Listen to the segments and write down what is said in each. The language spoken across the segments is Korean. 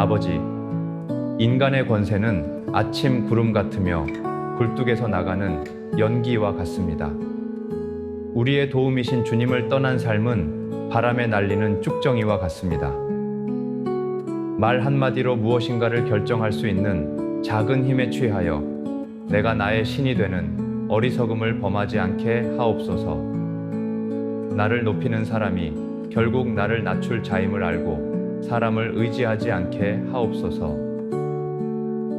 아버지, 인간의 권세는 아침 구름 같으며 굴뚝에서 나가는 연기와 같습니다. 우리의 도움이신 주님을 떠난 삶은 바람에 날리는 쭉정이와 같습니다. 말 한마디로 무엇인가를 결정할 수 있는 작은 힘에 취하여 내가 나의 신이 되는 어리석음을 범하지 않게 하옵소서. 나를 높이는 사람이 결국 나를 낮출 자임을 알고 사람을 의지하지 않게 하옵소서.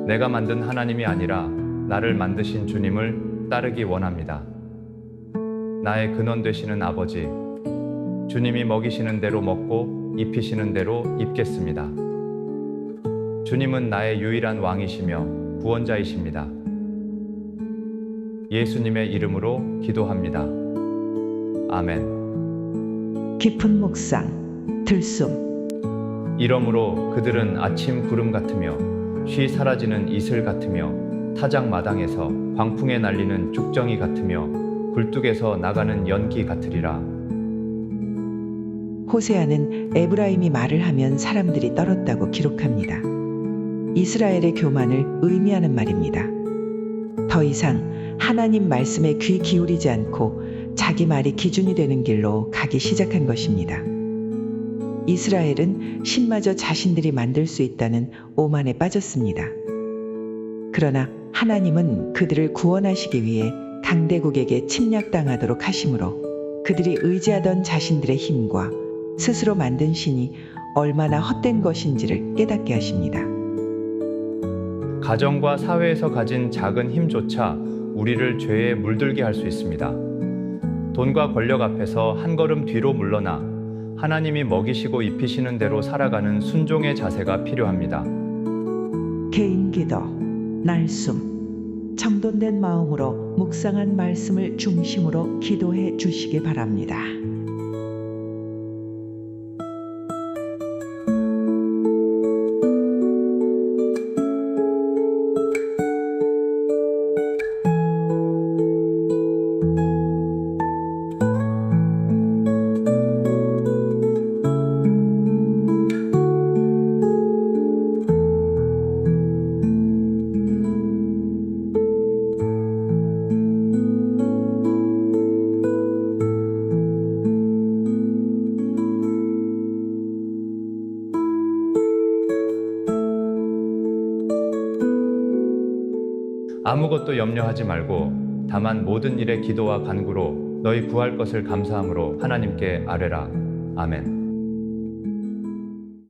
내가 만든 하나님이 아니라 나를 만드신 주님을 따르기 원합니다. 나의 근원 되시는 아버지, 주님이 먹이시는 대로 먹고 입히시는 대로 입겠습니다. 주님은 나의 유일한 왕이시며 구원자이십니다. 예수님의 이름으로 기도합니다. 아멘. 깊은 묵상, 들숨, 이러므로 그들은 아침 구름 같으며 쉬 사라지는 이슬 같으며 타작 마당에서 광풍에 날리는 죽정이 같으며 굴뚝에서 나가는 연기 같으리라. 호세아는 에브라임이 말을 하면 사람들이 떨었다고 기록합니다. 이스라엘의 교만을 의미하는 말입니다. 더 이상 하나님 말씀에 귀 기울이지 않고 자기 말이 기준이 되는 길로 가기 시작한 것입니다. 이스라엘은 신마저 자신들이 만들 수 있다는 오만에 빠졌습니다. 그러나 하나님은 그들을 구원하시기 위해 강대국에게 침략당하도록 하심으로 그들이 의지하던 자신들의 힘과 스스로 만든 신이 얼마나 헛된 것인지를 깨닫게 하십니다. 가정과 사회에서 가진 작은 힘조차 우리를 죄에 물들게 할 수 있습니다. 돈과 권력 앞에서 한 걸음 뒤로 물러나 하나님이 먹이시고 입히시는 대로 살아가는 순종의 자세가 필요합니다. 개인 기도, 날숨, 정돈된 마음으로 묵상한 말씀을 중심으로 기도해 주시기 바랍니다. 아무것도 염려하지 말고 다만 모든 일에 기도와 간구로 너희 구할 것을 감사함으로 하나님께 아뢰라. 아멘.